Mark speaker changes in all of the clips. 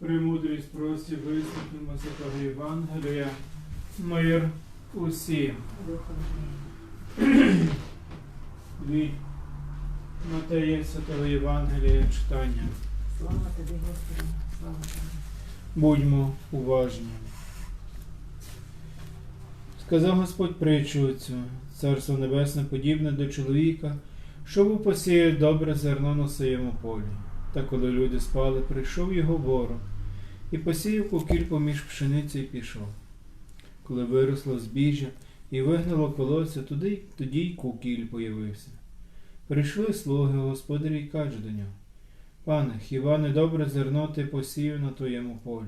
Speaker 1: Премудрість прості вислухнемо Святого Євангелія. Мир усім. Від Матея Святого Євангелія читання.
Speaker 2: Слава тобі, Господи, слава тобі.
Speaker 1: Будьмо уважні. Сказав Господь притчу цю, царство небесне подібне до чоловіка, що був посіяв добре зерно на своєму полі. Та коли люди спали, прийшов його ворог і посіяв кукіль поміж пшеницю і пішов. Коли виросло збіжжя і вигнало колодця, туди, тоді й кукіль появився. Прийшли слуги господарі і кажуть до нього. Пане, хіба не добре зерно ти посіяв на твоєму полі?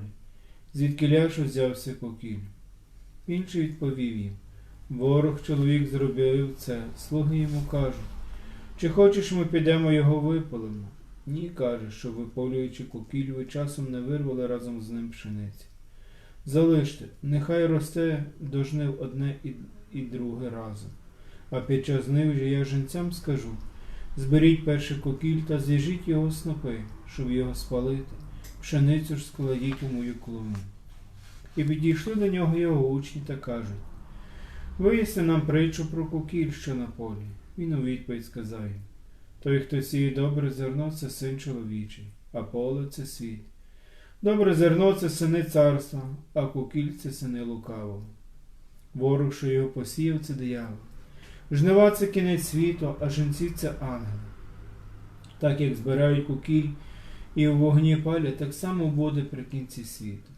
Speaker 1: Звідки ляж взявся кукіль? Інший відповів їм Ворог чоловік зробив це, слуги йому кажуть. Чи хочеш ми підемо його випалимо? Ні, каже, що виполюючи кукіль, часом не вирвали разом з ним пшениці. Залиште, нехай росте до жнив одне і, і друге разом. А під час жнив же я жінцям скажу Зберіть перший кукіль та з'їжіть його снопи, щоб його спалити, пшеницю ж складіть у мою клуну. І підійшли до нього його учні та кажуть Виясни нам притчу про кукіль, що на полі. Він у відповідь сказав їм Той, хто сіє добре зерно, це син чоловічий, а поле це світ. Добре зерно це сини царства, а кукіль це сини лукавого. Ворог, що його посіяв, це диявол. Жнива це кінець світу, а жінці це ангели. Так як збирають кукіль і в вогні палять, так само буде при кінці світу.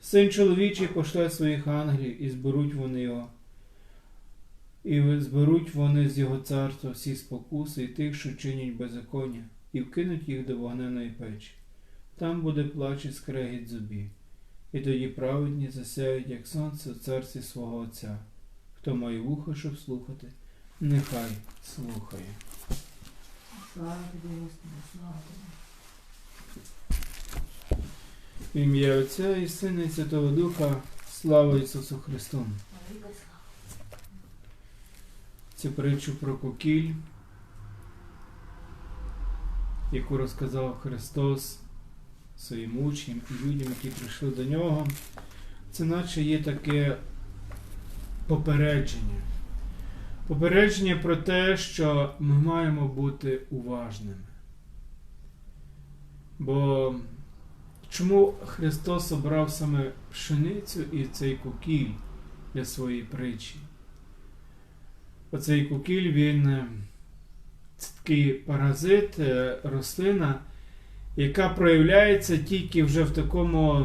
Speaker 1: Син чоловічий пошле своїх ангелів, і зберуть вони його. І зберуть вони з його царства всі спокуси і тих, що чинять беззаконня, і вкинуть їх до вогненої печі. Там буде плач і скрегіт зубів, і тоді праведні засяють, як сонце в царстві свого Отця. Хто має вухо, щоб слухати, нехай слухає.
Speaker 2: Слава тобі, Господи, слава тобі.
Speaker 1: Ім'я Отця і Сина і Святого Духа, слава Ісусу Христу! Цю притчу про кукіль, яку розказав Христос своїм учням і людям, які прийшли до нього, це наче є таке попередження. Попередження про те, що ми маємо бути уважними. Бо чому Христос обрав саме пшеницю і цей кукіль для своєї притчі? Оцей кукіль, він е, такий паразит, е, рослина, яка проявляється тільки вже в такому,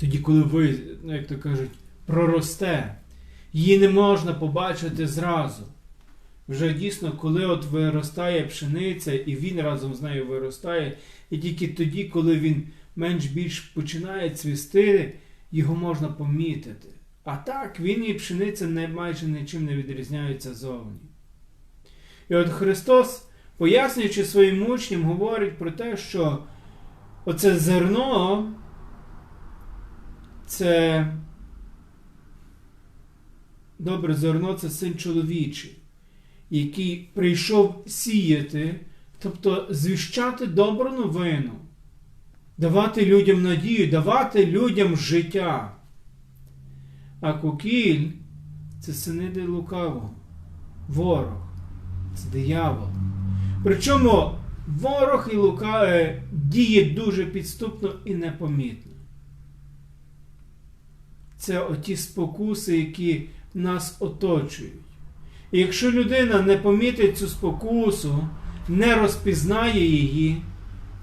Speaker 1: тоді, коли ви, ну, як то кажуть, проросте. Її не можна побачити зразу. Вже дійсно, коли от виростає пшениця, і він разом з нею виростає, і тільки тоді, коли він менш-більш починає цвісти, його можна помітити. А так, він і пшениця не, майже нічим не відрізняються зовні. І от Христос, пояснюючи своїм учням, говорить про те, що оце зерно це добре зерно це син чоловічий, який прийшов сіяти, тобто звіщати добру новину, давати людям надію, давати людям життя. А кукіль це сини лукавого, ворог, це диявол. Причому ворог і лукаве діє дуже підступно і непомітно. Це оті спокуси, які нас оточують. І якщо людина не помітить цю спокусу, не розпізнає її,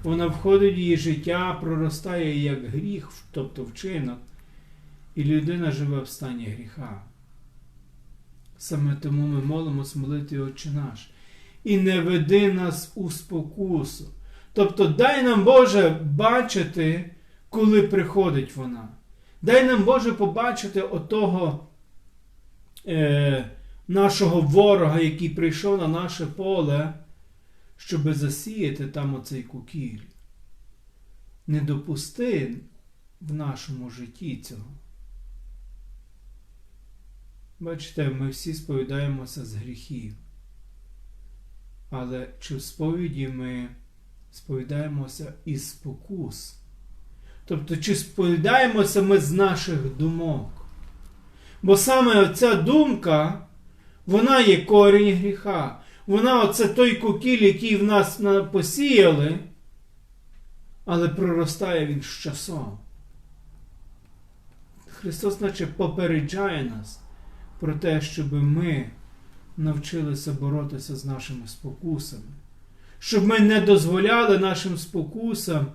Speaker 1: вона входить в її життя, проростає як гріх, тобто вчинок, і людина живе в стані гріха. Саме тому ми молимось молити Отче наш. І не веди нас у спокусу. Тобто дай нам, Боже, бачити, коли приходить вона. Дай нам, Боже, побачити отого е, нашого ворога, який прийшов на наше поле, щоб засіяти там оцей кукіль. Не допусти в нашому житті цього. Бачите, ми всі сповідаємося з гріхів. Але чи в сповіді ми сповідаємося із спокус, Тобто, чи сповідаємося ми з наших думок? Бо саме ця думка, вона є корінь гріха. Вона оце той кукіль, який в нас посіяли, але проростає він з часом. Христос, наче попереджає нас про те, щоб ми навчилися боротися з нашими спокусами, щоб ми не дозволяли нашим спокусам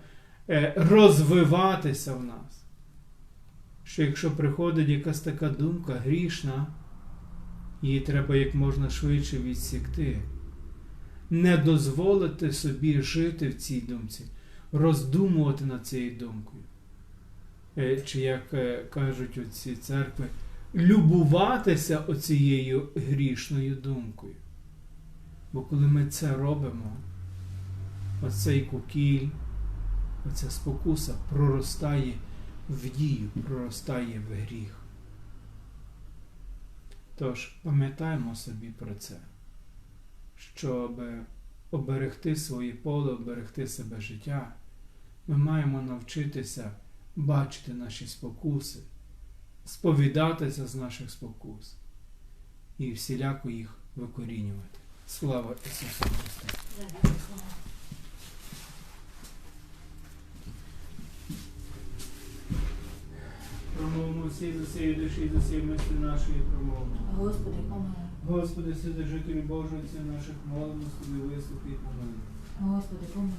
Speaker 1: е, розвиватися в нас. Що якщо приходить якась така думка грішна, її треба як можна швидше відсікти. Не дозволити собі жити в цій думці, роздумувати над цією думкою. Е, Чи, як е, кажуть у ці церкви, любуватися оцією грішною думкою. Бо коли ми це робимо, оцей кукіль, оця спокуса проростає в дію, проростає в гріх. Тож пам'ятаємо собі про це, щоб оберегти своє поле, оберегти себе життя, ми маємо навчитися бачити наші спокуси, сповідатися з наших спокус і всіляко їх викорінювати. Слава Ісусу Христу! Промовимо всі за цієї душі, за всі мислі нашої промовимо.
Speaker 2: Господи, помилуй.
Speaker 1: Господи, Вседержителю Божий, отці наших молимо, собі вислухай і помилуй.
Speaker 2: Господи, помилуй.